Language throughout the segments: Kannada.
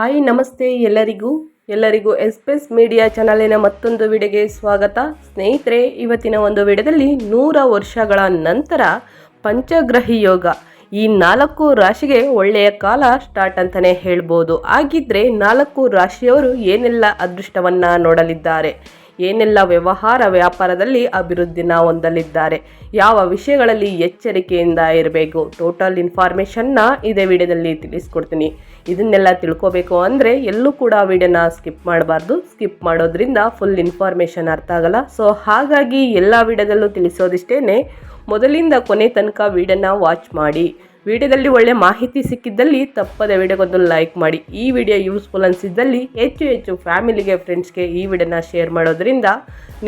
ಹಾಯ್, ನಮಸ್ತೆ ಎಲ್ಲರಿಗೂ. ಎಲ್ಲರಿಗೂ ಎಸ್ಪೆಸ್ ಮೀಡಿಯಾ ಚಾನಲಿನ ಮತ್ತೊಂದು ವಿಡಿಯೋಗೆ ಸ್ವಾಗತ. ಸ್ನೇಹಿತರೆ, ಇವತ್ತಿನ ಒಂದು ವಿಡಿಯೋದಲ್ಲಿ ನೂರ ವರ್ಷಗಳ ನಂತರ ಪಂಚಗ್ರಹಿ ಯೋಗ. ಈ ನಾಲ್ಕು ರಾಶಿಗೆ ಒಳ್ಳೆಯ ಕಾಲ ಸ್ಟಾರ್ಟ್ ಅಂತಲೇ ಹೇಳ್ಬೋದು. ಹಾಗಿದ್ರೆ ನಾಲ್ಕು ರಾಶಿಯವರು ಏನೆಲ್ಲ ಅದೃಷ್ಟವನ್ನು ನೋಡಲಿದ್ದಾರೆ? ಏನೆಲ್ಲ ವ್ಯವಹಾರ ವ್ಯಾಪಾರದಲ್ಲಿ ಅಭಿವೃದ್ಧಿನ ಹೊಂದಲಿದ್ದಾರೆ? ಯಾವ ವಿಷಯಗಳಲ್ಲಿ ಎಚ್ಚರಿಕೆಯಿಂದ ಇರಬೇಕು? ಟೋಟಲ್ ಇನ್ಫಾರ್ಮೇಷನ್ನ ಇದೇ ವಿಡಿಯೋದಲ್ಲಿ ತಿಳಿಸ್ಕೊಡ್ತೀನಿ. ಇದನ್ನೆಲ್ಲ ತಿಳ್ಕೋಬೇಕು ಅಂದರೆ ಎಲ್ಲೂ ಕೂಡ ವಿಡಿಯೋನ ಸ್ಕಿಪ್ ಮಾಡಬಾರ್ದು. ಸ್ಕಿಪ್ ಮಾಡೋದ್ರಿಂದ ಫುಲ್ ಇನ್ಫಾರ್ಮೇಷನ್ ಅರ್ಥ ಆಗಲ್ಲ. ಸೊ ಹಾಗಾಗಿ ಎಲ್ಲ ವಿಡಿಯೋದಲ್ಲೂ ತಿಳಿಸೋದಿಷ್ಟೇ ಮೊದಲಿಂದ ಕೊನೆ ತನಕ ವಿಡಿಯೋನ ವಾಚ್ ಮಾಡಿ. ವಿಡಿಯೋದಲ್ಲಿ ಒಳ್ಳೆ ಮಾಹಿತಿ ಸಿಕ್ಕಿದ್ದಲ್ಲಿ ತಪ್ಪದೆ ವಿಡಿಯೋಗೊಂದು ಲೈಕ್ ಮಾಡಿ. ಈ ವಿಡಿಯೋ ಯೂಸ್ಫುಲ್ ಅನಿಸಿದ್ದಲ್ಲಿ ಹೆಚ್ಚು ಹೆಚ್ಚು ಫ್ಯಾಮಿಲಿಗೆ, ಫ್ರೆಂಡ್ಸ್ಗೆ ಈ ವಿಡಿಯೋನ ಶೇರ್ ಮಾಡೋದ್ರಿಂದ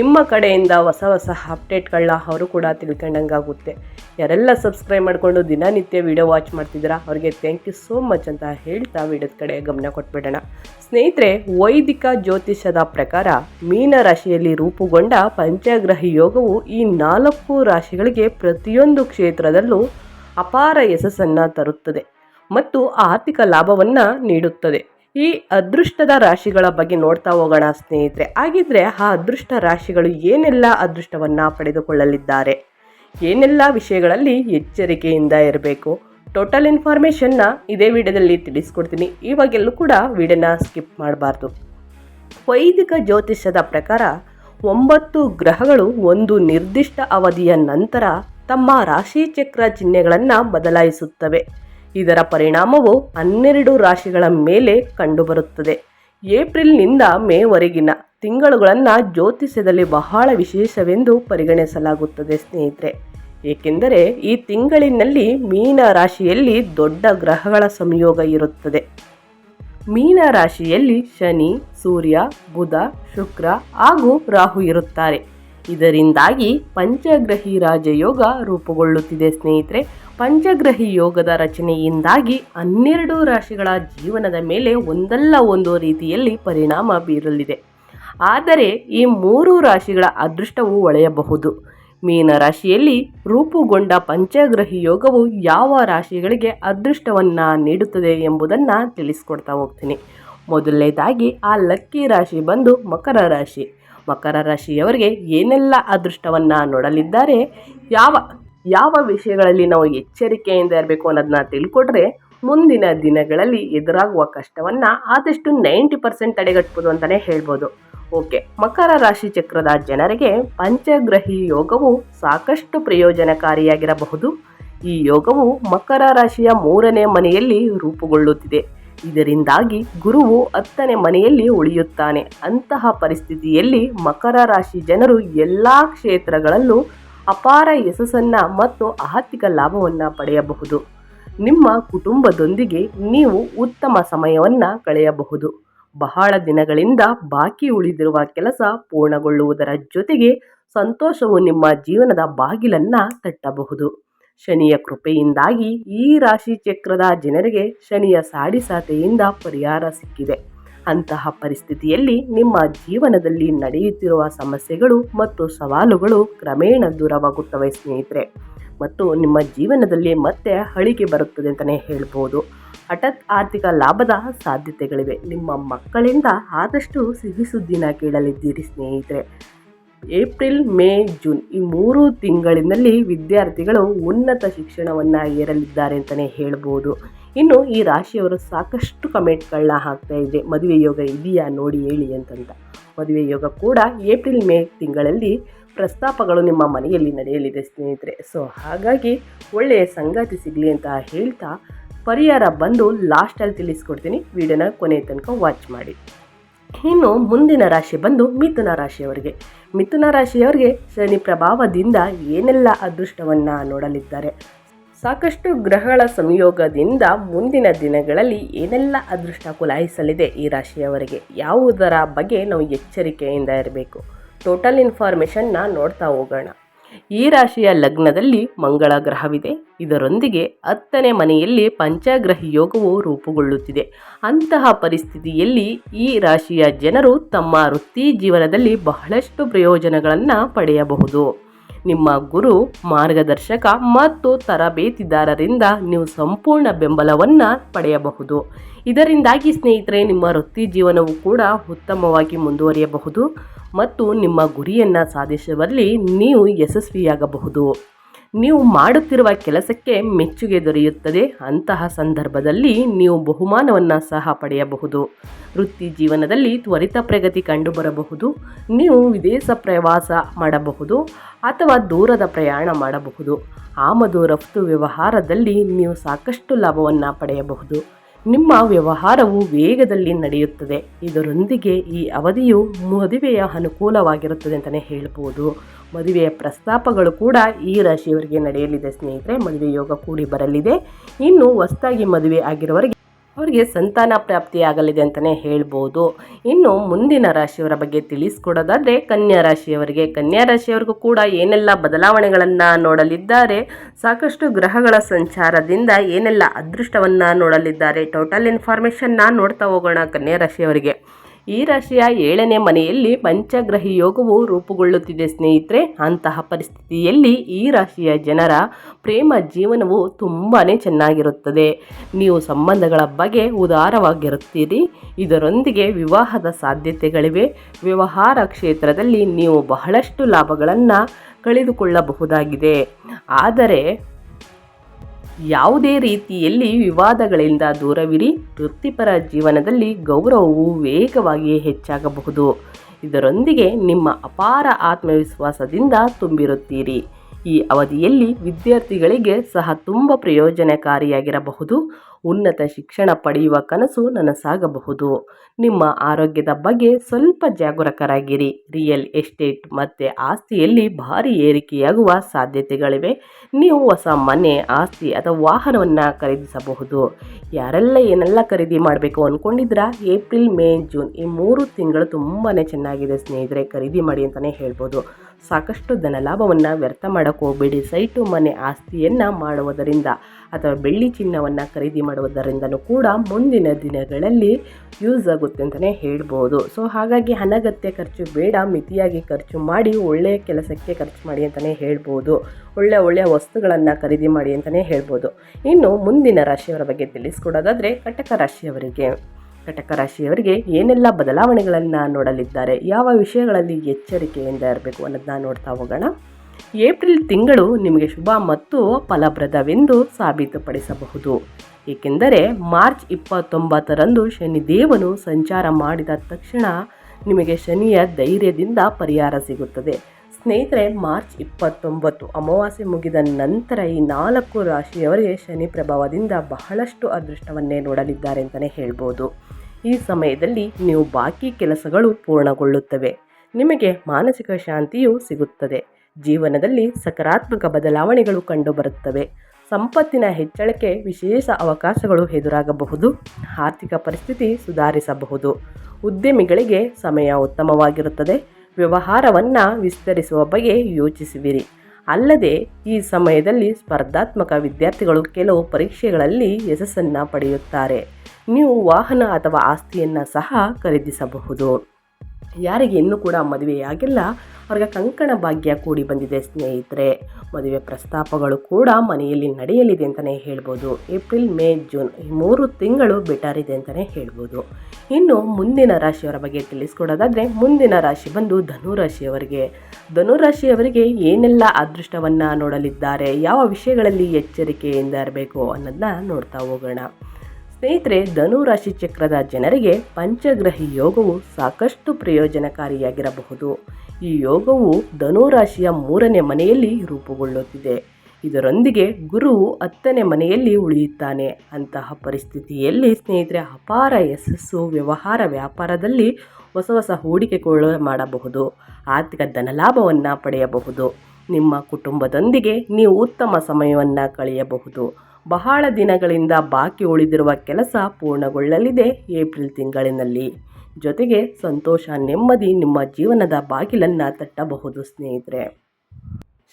ನಿಮ್ಮ ಕಡೆಯಿಂದ ಹೊಸ ಹೊಸ ಅಪ್ಡೇಟ್ಗಳನ್ನ ಅವರು ಕೂಡ ತಿಳ್ಕೊಂಡಂಗಾಗುತ್ತೆ. ಯಾರೆಲ್ಲ ಸಬ್ಸ್ಕ್ರೈಬ್ ಮಾಡಿಕೊಂಡು ದಿನನಿತ್ಯ ವಿಡಿಯೋ ವಾಚ್ ಮಾಡ್ತಿದ್ದೀರಾ, ಅವರಿಗೆ ಥ್ಯಾಂಕ್ ಯು ಸೋ ಮಚ್ ಅಂತ ಹೇಳ್ತಾ ವಿಡಿಯೋದ ಕಡೆ ಗಮನ ಕೊಟ್ಬಿಡೋಣ. ಸ್ನೇಹಿತರೆ, ವೈದಿಕ ಜ್ಯೋತಿಷದ ಪ್ರಕಾರ ಮೀನ ರಾಶಿಯಲ್ಲಿ ರೂಪುಗೊಂಡ ಪಂಚಗ್ರಹಿ ಯೋಗವು ಈ ನಾಲ್ಕು ರಾಶಿಗಳಿಗೆ ಪ್ರತಿಯೊಂದು ಕ್ಷೇತ್ರದಲ್ಲೂ ಅಪಾರ ಯಶಸ್ಸನ್ನು ತರುತ್ತದೆ ಮತ್ತು ಆರ್ಥಿಕ ಲಾಭವನ್ನು ನೀಡುತ್ತದೆ. ಈ ಅದೃಷ್ಟದ ರಾಶಿಗಳ ಬಗ್ಗೆ ನೋಡ್ತಾ ಹೋಗೋಣ ಸ್ನೇಹಿತರೆ. ಹಾಗಿದ್ರೆ ಆ ಅದೃಷ್ಟ ರಾಶಿಗಳು ಏನೆಲ್ಲ ಅದೃಷ್ಟವನ್ನು ಪಡೆದುಕೊಳ್ಳಲಿದ್ದಾರೆ? ಏನೆಲ್ಲ ವಿಷಯಗಳಲ್ಲಿ ಎಚ್ಚರಿಕೆಯಿಂದ ಇರಬೇಕು? ಟೋಟಲ್ ಇನ್ಫಾರ್ಮೇಷನ್ನ ಇದೇ ವಿಡಿಯೋದಲ್ಲಿ ತಿಳಿಸ್ಕೊಡ್ತೀನಿ. ಇವಾಗೆಲ್ಲೂ ಕೂಡ ವಿಡಿಯೋನ ಸ್ಕಿಪ್ ಮಾಡಬಾರ್ದು. ವೈದಿಕ ಜ್ಯೋತಿಷ್ಯದ ಪ್ರಕಾರ ಒಂಬತ್ತು ಗ್ರಹಗಳು ಒಂದು ನಿರ್ದಿಷ್ಟ ಅವಧಿಯ ನಂತರ ತಮ್ಮ ರಾಶಿಚಕ್ರ ಚಿಹ್ನೆಗಳನ್ನು ಬದಲಾಯಿಸುತ್ತವೆ. ಇದರ ಪರಿಣಾಮವು ಹನ್ನೆರಡು ರಾಶಿಗಳ ಮೇಲೆ ಕಂಡುಬರುತ್ತದೆ. ಏಪ್ರಿಲ್ನಿಂದ ಮೇವರೆಗಿನ ತಿಂಗಳುಗಳನ್ನು ಜ್ಯೋತಿಷ್ಯದಲ್ಲಿ ಬಹಳ ವಿಶೇಷವೆಂದು ಪರಿಗಣಿಸಲಾಗುತ್ತದೆ ಸ್ನೇಹಿತರೆ. ಏಕೆಂದರೆ ಈ ತಿಂಗಳಿನಲ್ಲಿ ಮೀನ ರಾಶಿಯಲ್ಲಿ ದೊಡ್ಡ ಗ್ರಹಗಳ ಸಂಯೋಗ ಇರುತ್ತದೆ. ಮೀನ ರಾಶಿಯಲ್ಲಿ ಶನಿ, ಸೂರ್ಯ, ಬುಧ, ಶುಕ್ರ ಹಾಗೂ ರಾಹು ಇರುತ್ತಾರೆ. ಇದರಿಂದಾಗಿ ಪಂಚಗ್ರಹಿ ರಾಜಯೋಗ ರೂಪುಗೊಳ್ಳುತ್ತಿದೆ ಸ್ನೇಹಿತರೆ. ಪಂಚಗ್ರಹಿ ಯೋಗದ ರಚನೆಯಿಂದಾಗಿ ಹನ್ನೆರಡು ರಾಶಿಗಳ ಜೀವನದ ಮೇಲೆ ಒಂದಲ್ಲ ಒಂದು ರೀತಿಯಲ್ಲಿ ಪರಿಣಾಮ ಬೀರಲಿದೆ. ಆದರೆ ಈ ಮೂರು ರಾಶಿಗಳ ಅದೃಷ್ಟವು ಒಳೆಯಬಹುದು. ಮೀನ ರಾಶಿಯಲ್ಲಿ ರೂಪುಗೊಂಡ ಪಂಚಗ್ರಹಿ ಯೋಗವು ಯಾವ ರಾಶಿಗಳಿಗೆ ಅದೃಷ್ಟವನ್ನು ನೀಡುತ್ತದೆ ಎಂಬುದನ್ನು ತಿಳಿಸ್ಕೊಡ್ತಾ ಹೋಗ್ತೀನಿ. ಮೊದಲನೇದಾಗಿ ಆ ಲಕ್ಕಿ ರಾಶಿ ಬಂದು ಮಕರ ರಾಶಿ. ಮಕರ ರಾಶಿಯವರಿಗೆ ಏನೆಲ್ಲ ಅದೃಷ್ಟವನ್ನು ನೋಡಲಿದ್ದಾರೆ, ಯಾವ ಯಾವ ವಿಷಯಗಳಲ್ಲಿ ನಾವು ಎಚ್ಚರಿಕೆಯಿಂದ ಇರಬೇಕು ಅನ್ನೋದನ್ನ ತಿಳ್ಕೊಟ್ರೆ ಮುಂದಿನ ದಿನಗಳಲ್ಲಿ ಎದುರಾಗುವ ಕಷ್ಟವನ್ನು ಆದಷ್ಟು ನೈಂಟಿ ಪರ್ಸೆಂಟ್ ತಡೆಗಟ್ಬೋದು ಅಂತಲೇ ಹೇಳ್ಬೋದು. ಓಕೆ, ಮಕರ ರಾಶಿ ಚಕ್ರದ ಜನರಿಗೆ ಪಂಚಗ್ರಹಿ ಯೋಗವು ಸಾಕಷ್ಟು ಪ್ರಯೋಜನಕಾರಿಯಾಗಿರಬಹುದು. ಈ ಯೋಗವು ಮಕರ ರಾಶಿಯ ಮೂರನೇ ಮನೆಯಲ್ಲಿ ರೂಪುಗೊಳ್ಳುತ್ತಿದೆ. ಇದರಿಂದಾಗಿ ಗುರುವು ಹತ್ತನೇ ಮನೆಯಲ್ಲಿ ಉಳಿಯುತ್ತಾನೆ. ಅಂತಹ ಪರಿಸ್ಥಿತಿಯಲ್ಲಿ ಮಕರ ರಾಶಿ ಜನರು ಎಲ್ಲ ಕ್ಷೇತ್ರಗಳಲ್ಲೂ ಅಪಾರ ಯಶಸ್ಸನ್ನು ಮತ್ತು ಆರ್ಥಿಕ ಲಾಭವನ್ನು ಪಡೆಯಬಹುದು. ನಿಮ್ಮ ಕುಟುಂಬದೊಂದಿಗೆ ನೀವು ಉತ್ತಮ ಸಮಯವನ್ನು ಕಳೆಯಬಹುದು. ಬಹಳ ದಿನಗಳಿಂದ ಬಾಕಿ ಉಳಿದಿರುವ ಕೆಲಸ ಪೂರ್ಣಗೊಳ್ಳುವುದರ ಜೊತೆಗೆ ಸಂತೋಷವು ನಿಮ್ಮ ಜೀವನದ ಬಾಗಿಲನ್ನು ತಟ್ಟಬಹುದು. ಶನಿಯ ಕೃಪೆಯಿಂದಾಗಿ ಈ ರಾಶಿ ಚಕ್ರದ ಜನರಿಗೆ ಶನಿಯ ಸಾಡಿಸಾತೆಯಿಂದ ಪರಿಹಾರ ಸಿಕ್ಕಿದೆ. ಅಂತಹ ಪರಿಸ್ಥಿತಿಯಲ್ಲಿ ನಿಮ್ಮ ಜೀವನದಲ್ಲಿ ನಡೆಯುತ್ತಿರುವ ಸಮಸ್ಯೆಗಳು ಮತ್ತು ಸವಾಲುಗಳು ಕ್ರಮೇಣ ದೂರವಾಗುತ್ತವೆ ಸ್ನೇಹಿತರೆ. ಮತ್ತು ನಿಮ್ಮ ಜೀವನದಲ್ಲಿ ಮತ್ತೆ ಹಳಿಗೆ ಬರುತ್ತದೆ ಅಂತಲೇ ಹೇಳ್ಬೋದು. ಹಠಾತ್ ಆರ್ಥಿಕ ಲಾಭದ ಸಾಧ್ಯತೆಗಳಿವೆ. ನಿಮ್ಮ ಮಕ್ಕಳಿಂದ ಆದಷ್ಟು ಸಿಹಿ ಸುದ್ದಿನ ಕೇಳಲಿದ್ದೀರಿ ಸ್ನೇಹಿತರೆ. ಏಪ್ರಿಲ್, ಮೇ, ಜೂನ್ ಈ ಮೂರು ತಿಂಗಳಿನಲ್ಲಿ ವಿದ್ಯಾರ್ಥಿಗಳು ಉನ್ನತ ಶಿಕ್ಷಣವನ್ನು ಏರಲಿದ್ದಾರೆ ಅಂತಲೇ ಹೇಳ್ಬೋದು. ಇನ್ನು ಈ ರಾಶಿಯವರು ಸಾಕಷ್ಟು ಕಮೆಂಟ್ಗಳನ್ನ ಹಾಕ್ತಾ ಇದ್ದೆ ಮದುವೆ ಯೋಗ ಇದೆಯಾ ನೋಡಿ ಹೇಳಿ ಅಂತಂತ. ಮದುವೆ ಯೋಗ ಕೂಡ ಏಪ್ರಿಲ್, ಮೇ ತಿಂಗಳಲ್ಲಿ ಪ್ರಸ್ತಾಪಗಳು ನಿಮ್ಮ ಮನೆಯಲ್ಲಿ ನಡೆಯಲಿದೆ ಸ್ನೇಹಿತರೆ. ಸೊ ಹಾಗಾಗಿ ಒಳ್ಳೆಯ ಸಂಗಾತಿ ಸಿಗಲಿ ಅಂತ ಹೇಳ್ತಾ ಪರಿಹಾರ ಬಂದು ಲಾಸ್ಟಲ್ಲಿ ತಿಳಿಸ್ಕೊಡ್ತೀನಿ. ವಿಡಿಯೋನ ಕೊನೆ ತನಕ ವಾಚ್ ಮಾಡಿ. ಇನ್ನು ಮುಂದಿನ ರಾಶಿ ಬಂದು ಮಿಥುನ ರಾಶಿಯವರಿಗೆ. ಮಿಥುನ ರಾಶಿಯವರಿಗೆ ಶನಿ ಪ್ರಭಾವದಿಂದ ಏನೆಲ್ಲ ಅದೃಷ್ಟವನ್ನು ನೋಡಲಿದ್ದಾರೆ? ಸಾಕಷ್ಟು ಗ್ರಹಗಳ ಸಂಯೋಗದಿಂದ ಮುಂದಿನ ದಿನಗಳಲ್ಲಿ ಏನೆಲ್ಲ ಅದೃಷ್ಟ ಕುಲಾಯಿಸಲಿದೆ ಈ ರಾಶಿಯವರಿಗೆ? ಯಾವುದರ ಬಗ್ಗೆ ನಾವು ಎಚ್ಚರಿಕೆಯಿಂದ ಇರಬೇಕು? ಟೋಟಲ್ ಇನ್ಫಾರ್ಮೇಷನ್ನ ನೋಡ್ತಾ ಹೋಗೋಣ. ಈ ರಾಶಿಯ ಲಗ್ನದಲ್ಲಿ ಮಂಗಳ ಗ್ರಹವಿದೆ. ಇದರೊಂದಿಗೆ ಹತ್ತನೇ ಮನೆಯಲ್ಲಿ ಪಂಚಗ್ರಹಿ ಯೋಗವು ರೂಪುಗೊಳ್ಳುತ್ತಿದೆ. ಅಂತಹ ಪರಿಸ್ಥಿತಿಯಲ್ಲಿ ಈ ರಾಶಿಯ ಜನರು ತಮ್ಮ ವೃತ್ತಿ ಜೀವನದಲ್ಲಿ ಬಹಳಷ್ಟು ಪ್ರಯೋಜನಗಳನ್ನು ಪಡೆಯಬಹುದು. ನಿಮ್ಮ ಗುರು, ಮಾರ್ಗದರ್ಶಕ ಮತ್ತು ತರಬೇತಿದಾರರಿಂದ ನೀವು ಸಂಪೂರ್ಣ ಬೆಂಬಲವನ್ನು ಪಡೆಯಬಹುದು. ಇದರಿಂದಾಗಿ ಸ್ನೇಹಿತರೆ, ನಿಮ್ಮ ವೃತ್ತಿ ಜೀವನವು ಕೂಡ ಉತ್ತಮವಾಗಿ ಮುಂದುವರಿಯಬಹುದು. ಮತ್ತು ನಿಮ್ಮ ಗುರಿಯನ್ನು ಸಾಧಿಸುವಲ್ಲಿ ನೀವು ಯಶಸ್ವಿಯಾಗಬಹುದು. ನೀವು ಮಾಡುತ್ತಿರುವ ಕೆಲಸಕ್ಕೆ ಮೆಚ್ಚುಗೆ ದೊರೆಯುತ್ತದೆ. ಅಂತಹ ಸಂದರ್ಭದಲ್ಲಿ ನೀವು ಬಹುಮಾನವನ್ನು ಸಹ ಪಡೆಯಬಹುದು. ವೃತ್ತಿ ಜೀವನದಲ್ಲಿ ತ್ವರಿತ ಪ್ರಗತಿ ಕಂಡುಬರಬಹುದು. ನೀವು ವಿದೇಶ ಪ್ರವಾಸ ಮಾಡಬಹುದು ಅಥವಾ ದೂರದ ಪ್ರಯಾಣ ಮಾಡಬಹುದು. ಆಮದು ರಫ್ತು ವ್ಯವಹಾರದಲ್ಲಿ ನೀವು ಸಾಕಷ್ಟು ಲಾಭವನ್ನು ಪಡೆಯಬಹುದು. ನಿಮ್ಮ ವ್ಯವಹಾರವು ವೇಗದಲ್ಲಿ ನಡೆಯುತ್ತದೆ. ಇದರೊಂದಿಗೆ ಈ ಅವಧಿಯು ಮದುವೆಯ ಅನುಕೂಲವಾಗಿರುತ್ತದೆ ಅಂತಲೇ ಹೇಳ್ಬೋದು. ಮದುವೆಯ ಪ್ರಸ್ತಾಪಗಳು ಕೂಡ ಈ ರಾಶಿಯವರಿಗೆ ನಡೆಯಲಿದೆ ಸ್ನೇಹಿತರೆ. ಮದುವೆ ಯೋಗ ಕೂಡಿ ಬರಲಿದೆ. ಇನ್ನು ಹೊಸದಾಗಿ ಮದುವೆ ಆಗಿರುವವರಿಗೆ ಅವರಿಗೆ ಸಂತಾನ ಪ್ರಾಪ್ತಿಯಾಗಲಿದೆ ಅಂತಲೇ ಹೇಳ್ಬೋದು. ಇನ್ನು ಮುಂದಿನ ರಾಶಿಯವರ ಬಗ್ಗೆ ತಿಳಿಸ್ಕೊಡೋದಾದರೆ ಕನ್ಯಾ ರಾಶಿಯವರಿಗೆ. ಕನ್ಯಾ ರಾಶಿಯವರಿಗೂ ಕೂಡ ಏನೆಲ್ಲ ಬದಲಾವಣೆಗಳನ್ನು ನೋಡಲಿದ್ದಾರೆ, ಸಾಕಷ್ಟು ಗ್ರಹಗಳ ಸಂಚಾರದಿಂದ ಏನೆಲ್ಲ ಅದೃಷ್ಟವನ್ನು ನೋಡಲಿದ್ದಾರೆ ಟೋಟಲ್ ಇನ್ಫಾರ್ಮೇಷನ್ನ ನೋಡ್ತಾ ಹೋಗೋಣ ಕನ್ಯಾ ರಾಶಿಯವರಿಗೆ. ಈ ರಾಶಿಯ ಏಳನೇ ಮನೆಯಲ್ಲಿ ಪಂಚಗ್ರಹಿ ಯೋಗವು ರೂಪುಗೊಳ್ಳುತ್ತಿದೆ ಸ್ನೇಹಿತರೆ. ಅಂತಹ ಪರಿಸ್ಥಿತಿಯಲ್ಲಿ ಈ ರಾಶಿಯ ಜನರ ಪ್ರೇಮ ಜೀವನವು ತುಂಬಾ ಚೆನ್ನಾಗಿರುತ್ತದೆ. ನೀವು ಸಂಬಂಧಗಳ ಬಗ್ಗೆ ಉದಾರವಾಗಿರುತ್ತೀರಿ. ಇದರೊಂದಿಗೆ ವಿವಾಹದ ಸಾಧ್ಯತೆಗಳಿವೆ. ವ್ಯವಹಾರ ಕ್ಷೇತ್ರದಲ್ಲಿ ನೀವು ಬಹಳಷ್ಟು ಲಾಭಗಳನ್ನು ಕಳೆದುಕೊಳ್ಳಬಹುದಾಗಿದೆ. ಆದರೆ ಯಾವುದೇ ರೀತಿಯಲ್ಲಿ ವಿವಾದಗಳಿಂದ ದೂರವಿರಿ, ವೃತ್ತಿಪರ ಜೀವನದಲ್ಲಿ ಗೌರವವು ವೇಗವಾಗಿ ಹೆಚ್ಚಾಗಬಹುದು. ಇದರೊಂದಿಗೆ ನಿಮ್ಮ ಅಪಾರ ಆತ್ಮವಿಶ್ವಾಸದಿಂದ ತುಂಬಿರುತ್ತೀರಿ. ಈ ಅವಧಿಯಲ್ಲಿ ವಿದ್ಯಾರ್ಥಿಗಳಿಗೆ ಸಹ ತುಂಬ ಪ್ರಯೋಜನಕಾರಿಯಾಗಿರಬಹುದು. ಉನ್ನತ ಶಿಕ್ಷಣ ಪಡೆಯುವ ಕನಸು ನನಸಾಗಬಹುದು. ನಿಮ್ಮ ಆರೋಗ್ಯದ ಬಗ್ಗೆ ಸ್ವಲ್ಪ ಜಾಗರೂಕರಾಗಿರಿ. ರಿಯಲ್ ಎಸ್ಟೇಟ್ ಮತ್ತು ಆಸ್ತಿಯಲ್ಲಿ ಭಾರಿ ಏರಿಕೆಯಾಗುವ ಸಾಧ್ಯತೆಗಳಿವೆ. ನೀವು ಹೊಸ ಮನೆ, ಆಸ್ತಿ ಅಥವಾ ವಾಹನವನ್ನು ಖರೀದಿಸಬಹುದು. ಯಾರೆಲ್ಲ ಏನೆಲ್ಲ ಖರೀದಿ ಮಾಡಬೇಕು ಅಂದ್ಕೊಂಡಿದ್ರ ಏಪ್ರಿಲ್, ಮೇ, ಜೂನ್ ಈ ಮೂರು ತಿಂಗಳು ತುಂಬಾ ಚೆನ್ನಾಗಿದೆ ಸ್ನೇಹಿತರೆ. ಖರೀದಿ ಮಾಡಿ ಅಂತಲೇ ಹೇಳ್ಬೋದು. ಸಾಕಷ್ಟು ಧನ ಲಾಭವನ್ನು ವ್ಯರ್ಥ ಮಾಡೋಕ್ಕೆ ಹೋಗಬೇಡಿ ಸೈಟು ಮನೆ ಆಸ್ತಿಯನ್ನು ಮಾಡುವುದರಿಂದ ಅಥವಾ ಬೆಳ್ಳಿ ಚಿನ್ನವನ್ನು ಖರೀದಿ ಮಾಡುವುದರಿಂದನೂ ಕೂಡ ಮುಂದಿನ ದಿನಗಳಲ್ಲಿ ಯೂಸ್ ಆಗುತ್ತೆ ಅಂತಲೇ ಹೇಳ್ಬೋದು. ಸೊ ಹಾಗಾಗಿ ಅನಗತ್ಯ ಖರ್ಚು ಬೇಡ, ಮಿತಿಯಾಗಿ ಖರ್ಚು ಮಾಡಿ, ಒಳ್ಳೆಯ ಕೆಲಸಕ್ಕೆ ಖರ್ಚು ಮಾಡಿ ಅಂತಲೇ ಹೇಳ್ಬೋದು. ಒಳ್ಳೆಯ ಒಳ್ಳೆಯ ವಸ್ತುಗಳನ್ನು ಖರೀದಿ ಮಾಡಿ ಅಂತಲೇ ಹೇಳ್ಬೋದು. ಇನ್ನು ಮುಂದಿನ ರಾಶಿಯವರ ಬಗ್ಗೆ ತಿಳಿಸ್ಕೊಡೋದಾದರೆ ಕಟಕ ರಾಶಿಯವರಿಗೆ. ಕಟಕ ರಾಶಿಯವರಿಗೆ ಏನೆಲ್ಲ ಬದಲಾವಣೆಗಳನ್ನು ನೋಡಲಿದ್ದಾರೆ, ಯಾವ ವಿಷಯಗಳಲ್ಲಿ ಎಚ್ಚರಿಕೆಯಿಂದ ಇರಬೇಕು ಅನ್ನೋದನ್ನ ನೋಡ್ತಾ ಹೋಗೋಣ. ಏಪ್ರಿಲ್ ತಿಂಗಳು ನಿಮಗೆ ಶುಭ ಮತ್ತು ಫಲಪ್ರದವೆಂದು ಸಾಬೀತುಪಡಿಸಬಹುದು. ಏಕೆಂದರೆ ಮಾರ್ಚ್ ಇಪ್ಪತ್ತೊಂಬತ್ತರಂದು ಶನಿದೇವನು ಸಂಚಾರ ಮಾಡಿದ ತಕ್ಷಣ ನಿಮಗೆ ಶನಿಯ ಧೈರ್ಯದಿಂದ ಪರಿಹಾರ ಸಿಗುತ್ತದೆ. ಸ್ನೇಹಿತರೆ, ಮಾರ್ಚ್ ಇಪ್ಪತ್ತೊಂಬತ್ತು ಅಮಾವಾಸ್ಯೆ ಮುಗಿದ ನಂತರ ಈ ನಾಲ್ಕು ರಾಶಿಯವರಿಗೆ ಶನಿ ಪ್ರಭಾವದಿಂದ ಬಹಳಷ್ಟು ಅದೃಷ್ಟವನ್ನೇ ನೋಡಲಿದ್ದಾರೆ ಅಂತಲೇ ಹೇಳ್ಬೋದು. ಈ ಸಮಯದಲ್ಲಿ ನೀವು ಬಾಕಿ ಕೆಲಸಗಳು ಪೂರ್ಣಗೊಳ್ಳುತ್ತವೆ. ನಿಮಗೆ ಮಾನಸಿಕ ಶಾಂತಿಯು ಸಿಗುತ್ತದೆ. ಜೀವನದಲ್ಲಿ ಸಕಾರಾತ್ಮಕ ಬದಲಾವಣೆಗಳು ಕಂಡುಬರುತ್ತವೆ. ಸಂಪತ್ತಿನ ಹೆಚ್ಚಳಕ್ಕೆ ವಿಶೇಷ ಅವಕಾಶಗಳು ಎದುರಾಗಬಹುದು. ಆರ್ಥಿಕ ಪರಿಸ್ಥಿತಿ ಸುಧಾರಿಸಬಹುದು. ಉದ್ಯಮಿಗಳಿಗೆ ಸಮಯ ಉತ್ತಮವಾಗಿರುತ್ತದೆ. ವ್ಯವಹಾರವನ್ನು ವಿಸ್ತರಿಸುವ ಬಗ್ಗೆ ಯೋಚಿಸುವಿರಿ. ಅಲ್ಲದೆ, ಈ ಸಮಯದಲ್ಲಿ ಸ್ಪರ್ಧಾತ್ಮಕ ವಿದ್ಯಾರ್ಥಿಗಳು ಕೆಲವು ಪರೀಕ್ಷೆಗಳಲ್ಲಿ ಯಶಸ್ಸನ್ನು ಪಡೆಯುತ್ತಾರೆ. ನೀವು ವಾಹನ ಅಥವಾ ಆಸ್ತಿಯನ್ನು ಸಹ ಖರೀದಿಸಬಹುದು. ಯಾರಿಗೆ ಇನ್ನೂ ಕೂಡ ಮದುವೆಯಾಗಿಲ್ಲ. ಅವ್ರಿಗೆ ಕಂಕಣ ಭಾಗ್ಯ ಕೂಡಿ ಬಂದಿದೆ ಸ್ನೇಹಿತರೆ. ಮದುವೆ ಪ್ರಸ್ತಾಪಗಳು ಕೂಡ ಮನೆಯಲ್ಲಿ ನಡೆಯಲಿದೆ ಅಂತಲೇ ಹೇಳ್ಬೋದು. ಏಪ್ರಿಲ್, ಮೇ, ಜೂನ್ ಈ ಮೂರು ತಿಂಗಳು ಬಿಟಾರಿದೆ ಅಂತಲೇ ಹೇಳ್ಬೋದು. ಇನ್ನು ಮುಂದಿನ ರಾಶಿಯವರ ಬಗ್ಗೆ ತಿಳಿಸ್ಕೊಡೋದಾದರೆ ಮುಂದಿನ ರಾಶಿ ಬಂದು ಧನುರಾಶಿಯವರಿಗೆ. ಧನುರಾಶಿಯವರಿಗೆ ಧನು ರಾಶಿಯವರಿಗೆ ಏನೆಲ್ಲ ಅದೃಷ್ಟವನ್ನು ನೋಡಲಿದ್ದಾರೆ, ಯಾವ ವಿಷಯಗಳಲ್ಲಿ ಎಚ್ಚರಿಕೆಯಿಂದ ಇರಬೇಕು ಅನ್ನೋದನ್ನ ನೋಡ್ತಾ ಹೋಗೋಣ. ಸ್ನೇಹಿತರೆ, ಧನುರಾಶಿ ಚಕ್ರದ ಜನರಿಗೆ ಪಂಚಗ್ರಹಿ ಯೋಗವು ಸಾಕಷ್ಟು ಪ್ರಯೋಜನಕಾರಿಯಾಗಿರಬಹುದು. ಈ ಯೋಗವು ಧನುರಾಶಿಯ ಮೂರನೇ ಮನೆಯಲ್ಲಿ ರೂಪುಗೊಳ್ಳುತ್ತಿದೆ. ಇದರೊಂದಿಗೆ ಗುರುವು ಹತ್ತನೇ ಮನೆಯಲ್ಲಿ ಉಳಿಯುತ್ತಾನೆ. ಅಂತಹ ಪರಿಸ್ಥಿತಿಯಲ್ಲಿ ಸ್ನೇಹಿತರೆ, ಅಪಾರ ಯಶಸ್ಸು, ವ್ಯವಹಾರ ವ್ಯಾಪಾರದಲ್ಲಿ ಹೊಸ ಹೊಸ ಹೂಡಿಕೆಗಳು ಮಾಡಬಹುದು. ಆರ್ಥಿಕ ಧನಲಾಭವನ್ನು ಪಡೆಯಬಹುದು. ನಿಮ್ಮ ಕುಟುಂಬದೊಂದಿಗೆ ನೀವು ಉತ್ತಮ ಸಮಯವನ್ನು ಕಳೆಯಬಹುದು. ಬಹಳ ದಿನಗಳಿಂದ ಬಾಕಿ ಉಳಿದಿರುವ ಕೆಲಸ ಪೂರ್ಣಗೊಳ್ಳಲಿದೆ ಏಪ್ರಿಲ್ ತಿಂಗಳಿನಲ್ಲಿ. ಜೊತೆಗೆ ಸಂತೋಷ, ನೆಮ್ಮದಿ ನಿಮ್ಮ ಜೀವನದ ಬಾಗಿಲನ್ನು ತಟ್ಟಬಹುದು ಸ್ನೇಹಿತರೆ.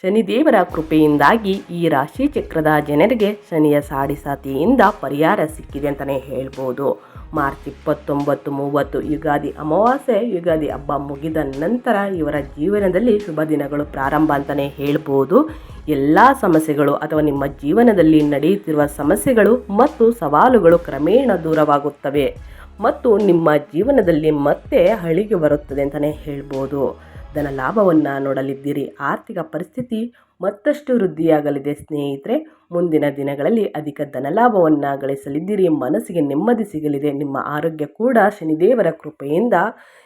ಶನಿದೇವರ ಕೃಪೆಯಿಂದಾಗಿ ಈ ರಾಶಿ ಚಕ್ರದ ಜನರಿಗೆ ಶನಿಯ ಸಾಡಿ ಸಾತಿಯಿಂದ ಪರಿಹಾರ ಸಿಕ್ಕಿದೆ ಅಂತಲೇ ಹೇಳ್ಬೋದು. ಮಾರ್ಚ್ ಇಪ್ಪತ್ತೊಂಬತ್ತು ಮೂವತ್ತು ಯುಗಾದಿ ಅಮಾವಾಸ್ಯೆ, ಯುಗಾದಿ ಹಬ್ಬ ಮುಗಿದ ನಂತರ ಇವರ ಜೀವನದಲ್ಲಿ ಶುಭ ದಿನಗಳು ಪ್ರಾರಂಭ ಅಂತಲೇ ಹೇಳ್ಬೋದು. ಎಲ್ಲ ಸಮಸ್ಯೆಗಳು ಅಥವಾ ನಿಮ್ಮ ಜೀವನದಲ್ಲಿ ನಡೆಯುತ್ತಿರುವ ಸಮಸ್ಯೆಗಳು ಮತ್ತು ಸವಾಲುಗಳು ಕ್ರಮೇಣ ದೂರವಾಗುತ್ತವೆ ಮತ್ತು ನಿಮ್ಮ ಜೀವನದಲ್ಲಿ ಮತ್ತೆ ಹಳಿಗೆ ಬರುತ್ತದೆ ಅಂತಲೇ ಹೇಳ್ಬೋದು. ಧನ ಲಾಭವನ್ನು ನೋಡಲಿದ್ದೀರಿ. ಆರ್ಥಿಕ ಪರಿಸ್ಥಿತಿ ಮತ್ತಷ್ಟು ವೃದ್ಧಿಯಾಗಲಿದೆ ಸ್ನೇಹಿತರೆ. ಮುಂದಿನ ದಿನಗಳಲ್ಲಿ ಅಧಿಕ ಧನಲಾಭವನ್ನು ಗಳಿಸಲಿದ್ದೀರಿ ಮನಸ್ಸಿಗೆ ನೆಮ್ಮದಿ ಸಿಗಲಿದೆ. ನಿಮ್ಮ ಆರೋಗ್ಯ ಕೂಡ ಶನಿದೇವರ ಕೃಪೆಯಿಂದ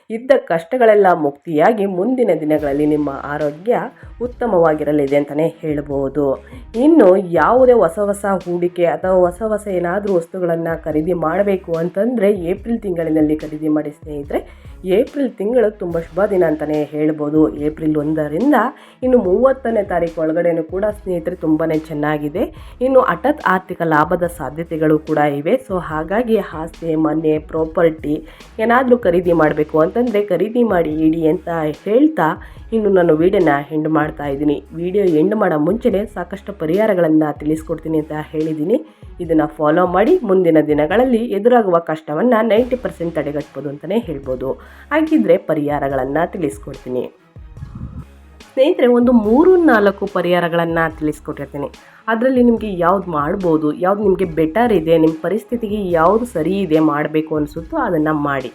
ಇದ್ದ ಕಷ್ಟಗಳೆಲ್ಲ ಮುಕ್ತಿಯಾಗಿ ಮುಂದಿನ ದಿನಗಳಲ್ಲಿ ನಿಮ್ಮ ಆರೋಗ್ಯ ಉತ್ತಮವಾಗಿರಲಿದೆ ಅಂತಲೇ ಹೇಳಬಹುದು ಇನ್ನು ಯಾವುದೇ ಹೊಸ ಹೊಸ ಹೂಡಿಕೆ ಅಥವಾ ಹೊಸ ಹೊಸ ಏನಾದರೂ ವಸ್ತುಗಳನ್ನು ಖರೀದಿ ಮಾಡಬೇಕು ಅಂತಂದರೆ ಏಪ್ರಿಲ್ ತಿಂಗಳಿನಲ್ಲಿ ಖರೀದಿ ಮಾಡಿ ಸ್ನೇಹಿತರೆ. ಏಪ್ರಿಲ್ ತಿಂಗಳು ತುಂಬ ಶುಭ ದಿನ ಅಂತಲೇ ಹೇಳ್ಬೋದು. ಏಪ್ರಿಲ್ ಒಂದರಿಂದ ಇನ್ನು ಮೂವತ್ತನೇ ತಾರೀಕು ಒಳಗಡೆನೂ ಕೂಡ ಸ್ನೇಹಿತರೆ ತುಂಬಾ ಚೆನ್ನಾಗಿದೆ. ಇನ್ನು ಹಠಾತ್ ಆರ್ಥಿಕ ಲಾಭದ ಸಾಧ್ಯತೆಗಳು ಕೂಡ ಇವೆ. ಸೊ ಹಾಗಾಗಿ ಆಸ್ತಿ, ಮನೆ, ಪ್ರಾಪರ್ಟಿ ಏನಾದರೂ ಖರೀದಿ ಮಾಡಬೇಕು ಅಂತಂದರೆ ಖರೀದಿ ಮಾಡಿ ಇಡಿ ಅಂತ ಹೇಳ್ತಾ ಇನ್ನು ನಾನು ವೀಡಿಯೋನ ಎಂಡ್ ಮಾಡ್ತಾ ಇದ್ದೀನಿ. ವಿಡಿಯೋ ಎಂಡ್ ಮಾಡೋ ಮುಂಚೆನೇ ಸಾಕಷ್ಟು ಪರಿಹಾರಗಳನ್ನು ತಿಳಿಸ್ಕೊಡ್ತೀನಿ ಅಂತ ಹೇಳಿದ್ದೀನಿ. ಇದನ್ನು ಫಾಲೋ ಮಾಡಿ ಮುಂದಿನ ದಿನಗಳಲ್ಲಿ ಎದುರಾಗುವ ಕಷ್ಟವನ್ನು ನೈಂಟಿ ಪರ್ಸೆಂಟ್ ತಡೆಗಟ್ಬೋದು ಅಂತಲೇ ಹೇಳ್ಬೋದು. ಹಾಗಿದ್ರೆ ಪರಿಹಾರಗಳನ್ನು ತಿಳಿಸ್ಕೊಡ್ತೀನಿ. ಸ್ನೇಹಿತರೆ, ಒಂದು ಮೂರು ನಾಲ್ಕು ಪರಿಹಾರಗಳನ್ನು ತಿಳಿಸ್ಕೊಟ್ಟಿರ್ತೀನಿ. ಅದರಲ್ಲಿ ನಿಮಗೆ ಯಾವ್ದು ಮಾಡ್ಬೋದು, ಯಾವ್ದು ನಿಮಗೆ ಬೆಟರ್ ಇದೆ ನಿಮ್ಮ ಪರಿಸ್ಥಿತಿಗೆ ಯಾವುದು ಸರಿ ಇದೆ ಮಾಡಬೇಕು ಅನಿಸುತ್ತೋ ಅದನ್ನು ಮಾಡಿ.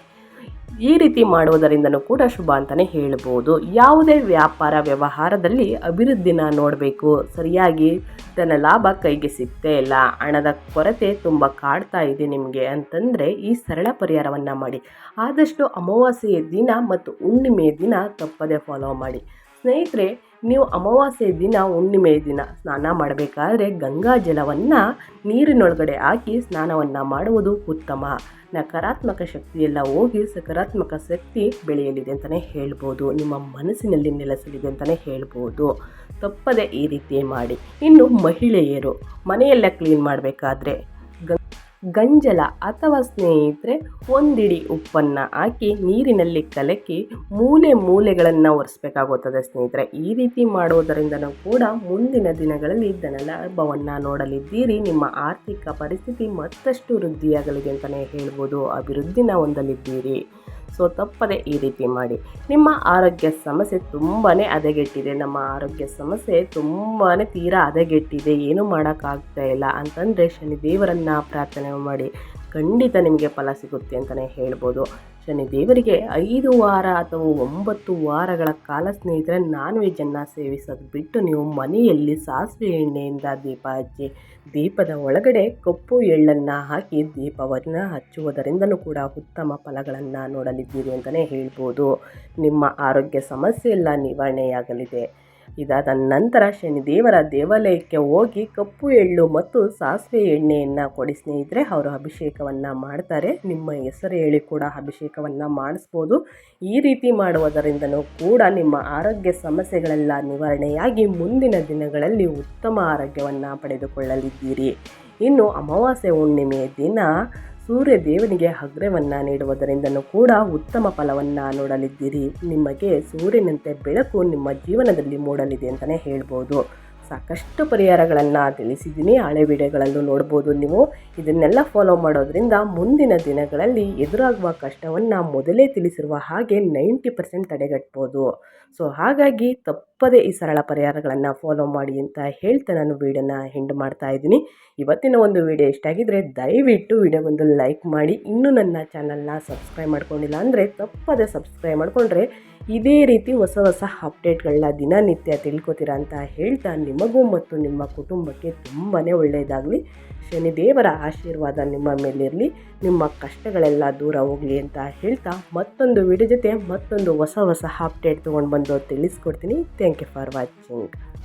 ಈ ರೀತಿ ಮಾಡುವುದರಿಂದನೂ ಕೂಡ ಶುಭ ಅಂತಲೇ ಹೇಳ್ಬೋದು. ಯಾವುದೇ ವ್ಯಾಪಾರ ವ್ಯವಹಾರದಲ್ಲಿ ಅಭಿವೃದ್ಧಿನ ನೋಡಬೇಕು. ಸರಿಯಾಗಿ ತನ್ನ ಲಾಭ ಕೈಗೆ ಸಿಗ್ತೇ ಇಲ್ಲ. ಹಣದ ಕೊರತೆ ತುಂಬ ಕಾಡ್ತಾ ಇದೆ ನಿಮಗೆ ಅಂತಂದರೆ ಈ ಸರಳ ಪರಿಹಾರವನ್ನು ಮಾಡಿ. ಆದಷ್ಟು ಅಮಾವಾಸ್ಯೆಯ ದಿನ ಮತ್ತು ಹುಣ್ಣಿಮೆಯ ದಿನ ತಪ್ಪದೇ ಫಾಲೋ ಮಾಡಿ. ಸ್ನೇಹಿತರೆ, ನೀವು ಅಮಾವಾಸ್ಯೆ ದಿನ ಹುಣ್ಣಿಮೆ ದಿನ ಸ್ನಾನ ಮಾಡಬೇಕಾದ್ರೆ ಗಂಗಾ ಜಲವನ್ನು ನೀರಿನೊಳಗಡೆ ಹಾಕಿ ಸ್ನಾನವನ್ನು ಮಾಡುವುದು ಉತ್ತಮ. ನಕಾರಾತ್ಮಕ ಶಕ್ತಿಯೆಲ್ಲ ಹೋಗಿ ಸಕಾರಾತ್ಮಕ ಶಕ್ತಿ ಬೆಳೆಯಲಿದೆ ಅಂತಲೇ ಹೇಳ್ಬೋದು. ನಿಮ್ಮ ಮನಸ್ಸಿನಲ್ಲಿ ನೆಲೆಸಲಿದೆ ಅಂತಲೇ ಹೇಳ್ಬೋದು. ತಪ್ಪದೆ ಈ ರೀತಿ ಮಾಡಿ. ಇನ್ನು ಮಹಿಳೆಯರು, ಮನೆಯೆಲ್ಲ ಕ್ಲೀನ್ ಮಾಡಬೇಕಾದ್ರೆ ಗಂಜಲ ಅಥವಾ ಸ್ನೇಹಿತರೆ, ಒಂದಿಡಿ ಉಪ್ಪನ್ನು ಹಾಕಿ ನೀರಿನಲ್ಲಿ ಕಲಕಿ ಮೂಲೆ ಮೂಲೆಗಳನ್ನು ಒರೆಸ್ಬೇಕಾಗುತ್ತದೆ ಸ್ನೇಹಿತರೆ. ಈ ರೀತಿ ಮಾಡುವುದರಿಂದನೂ ಕೂಡ ಮುಂದಿನ ದಿನಗಳಲ್ಲಿ ಧನಲಾಭವನ್ನು ನೋಡಲಿದ್ದೀರಿ. ನಿಮ್ಮ ಆರ್ಥಿಕ ಪರಿಸ್ಥಿತಿ ಮತ್ತಷ್ಟು ವೃದ್ಧಿಯಾಗಲಿದೆ ಅಂತಲೇ ಹೇಳ್ಬೋದು. ಅಭಿವೃದ್ಧಿನ ಹೊಂದಲಿದ್ದೀರಿ. ಸೊ ತಪ್ಪದೆ ಈ ರೀತಿ ಮಾಡಿ. ನಿಮ್ಮ ಆರೋಗ್ಯ ಸಮಸ್ಯೆ ತುಂಬಾ ಹದಗೆಟ್ಟಿದೆ. ನಮ್ಮ ಆರೋಗ್ಯ ಸಮಸ್ಯೆ ತುಂಬಾ ತೀರಾ ಹದಗೆಟ್ಟಿದೆ. ಏನು ಮಾಡೋಕ್ಕಾಗ್ತಾ ಇಲ್ಲ ಅಂತಂದರೆ ಶನಿ ದೇವರನ್ನು ಪ್ರಾರ್ಥನೆ ಮಾಡಿ. ಖಂಡಿತ ನಿಮಗೆ ಫಲ ಸಿಗುತ್ತೆ ಅಂತಲೇ ಹೇಳ್ಬೋದು. ಶನಿ ದೇವರಿಗೆ ಐದು ವಾರ ಅಥವಾ ಒಂಬತ್ತು ವಾರಗಳ ಕಾಲ ಸ್ನೇಹಿತರೆ, ನಾನ್ ವೆಜ್ಜನ್ನು ಸೇವಿಸೋದು ಬಿಟ್ಟು ನೀವು ಮನೆಯಲ್ಲಿ ಸಾಸಿವೆ ಎಣ್ಣೆಯಿಂದ ದೀಪ ಹಚ್ಚಿ, ದೀಪದ ಒಳಗಡೆ ಕಪ್ಪು ಎಳ್ಳನ್ನು ಹಾಕಿ ದೀಪವನ್ನು ಹಚ್ಚುವುದರಿಂದಲೂ ಕೂಡ ಉತ್ತಮ ಫಲಗಳನ್ನು ನೋಡಲಿದ್ದೀರಿ ಅಂತಲೇ ಹೇಳ್ಬೋದು. ನಿಮ್ಮ ಆರೋಗ್ಯ ಸಮಸ್ಯೆ ಎಲ್ಲ ನಿವಾರಣೆಯಾಗಲಿದೆ. ಇದಾದ ನಂತರ ಶನಿದೇವರ ದೇವಾಲಯಕ್ಕೆ ಹೋಗಿ ಕಪ್ಪು ಎಳ್ಳು ಮತ್ತು ಸಾಸಿವೆ ಎಣ್ಣೆಯನ್ನು ಕೊಡಿ ಸ್ನೇಹಿತರೆ, ಅವರು ಅಭಿಷೇಕವನ್ನು ಮಾಡ್ತಾರೆ. ನಿಮ್ಮ ಹೆಸರು ಹೇಳಿ ಕೂಡ ಅಭಿಷೇಕವನ್ನು ಮಾಡಿಸ್ಬೋದು. ಈ ರೀತಿ ಮಾಡುವುದರಿಂದನೂ ಕೂಡ ನಿಮ್ಮ ಆರೋಗ್ಯ ಸಮಸ್ಯೆಗಳೆಲ್ಲ ನಿವಾರಣೆಯಾಗಿ ಮುಂದಿನ ದಿನಗಳಲ್ಲಿ ಉತ್ತಮ ಆರೋಗ್ಯವನ್ನು ಪಡೆದುಕೊಳ್ಳಲಿದ್ದೀರಿ. ಇನ್ನು ಅಮಾವಾಸ್ಯೆ ಹುಣ್ಣಿಮೆಯ ದಿನ ಸೂರ್ಯ ದೇವನಿಗೆ ಅಗ್ರವನ್ನು ನೀಡುವುದರಿಂದ ಕೂಡ ಉತ್ತಮ ಫಲವನ್ನು ನೋಡಲಿದ್ದೀರಿ. ನಿಮಗೆ ಸೂರ್ಯನಂತೆ ಬೆಳಕು ನಿಮ್ಮ ಜೀವನದಲ್ಲಿ ಮೂಡಲಿದೆ ಅಂತಲೇ ಹೇಳ್ಬೋದು. ಸಾಕಷ್ಟು ಪರಿಹಾರಗಳನ್ನು ತಿಳಿಸಿದ್ದೀನಿ. ಹಳೆ ವಿಡಿಯೋಗಳಲ್ಲೂ ನೋಡ್ಬೋದು ನೀವು. ಇದನ್ನೆಲ್ಲ ಫಾಲೋ ಮಾಡೋದ್ರಿಂದ ಮುಂದಿನ ದಿನಗಳಲ್ಲಿ ಎದುರಾಗುವ ಕಷ್ಟವನ್ನು ಮೊದಲೇ ತಿಳಿಸಿರುವ ಹಾಗೆ ನೈಂಟಿ ಪರ್ಸೆಂಟ್ ತಡೆಗಟ್ಬೋದು. ಸೊ ಹಾಗಾಗಿ ತಪ್ಪದೇ ಈ ಸರಳ ಪರಿಹಾರಗಳನ್ನು ಫಾಲೋ ಮಾಡಿ ಅಂತ ಹೇಳ್ತಾ ನಾನು ವೀಡಿಯೋನ ಹೆಂಡ್ ಮಾಡ್ತಾ ಇದ್ದೀನಿ. ಇವತ್ತಿನ ಒಂದು ವಿಡಿಯೋ ಇಷ್ಟ ಆಗಿದ್ದರೆ ದಯವಿಟ್ಟು ವಿಡಿಯೋಗೊಂದು ಲೈಕ್ ಮಾಡಿ. ಇನ್ನೂ ನನ್ನ ಚಾನಲ್ನ ಸಬ್ಸ್ಕ್ರೈಬ್ ಮಾಡ್ಕೊಂಡಿಲ್ಲ ಅಂದರೆ ತಪ್ಪದೇ ಸಬ್ಸ್ಕ್ರೈಬ್ ಮಾಡಿಕೊಂಡ್ರೆ ಇದೇ ರೀತಿ ಹೊಸ ಹೊಸ ಅಪ್ಡೇಟ್ಗಳನ್ನ ದಿನನಿತ್ಯ ತಿಳ್ಕೊತೀರಾ ಅಂತ ಹೇಳ್ತಾ ನಿಮಗೂ ಮತ್ತು ನಿಮ್ಮ ಕುಟುಂಬಕ್ಕೆ ತುಂಬಾ ಒಳ್ಳೆಯದಾಗಲಿ. ಶನಿದೇವರ ಆಶೀರ್ವಾದ ನಿಮ್ಮ ಮೇಲಿರಲಿ, ನಿಮ್ಮ ಕಷ್ಟಗಳೆಲ್ಲ ದೂರ ಹೋಗಲಿ ಅಂತ ಹೇಳ್ತಾ ಮತ್ತೊಂದು ವಿಡಿಯೋ ಜೊತೆ ಮತ್ತೊಂದು ಹೊಸ ಹೊಸ ಅಪ್ಡೇಟ್ ತೊಗೊಂಡು ಬಂದು ತಿಳಿಸ್ಕೊಡ್ತೀನಿ. Thank you for watching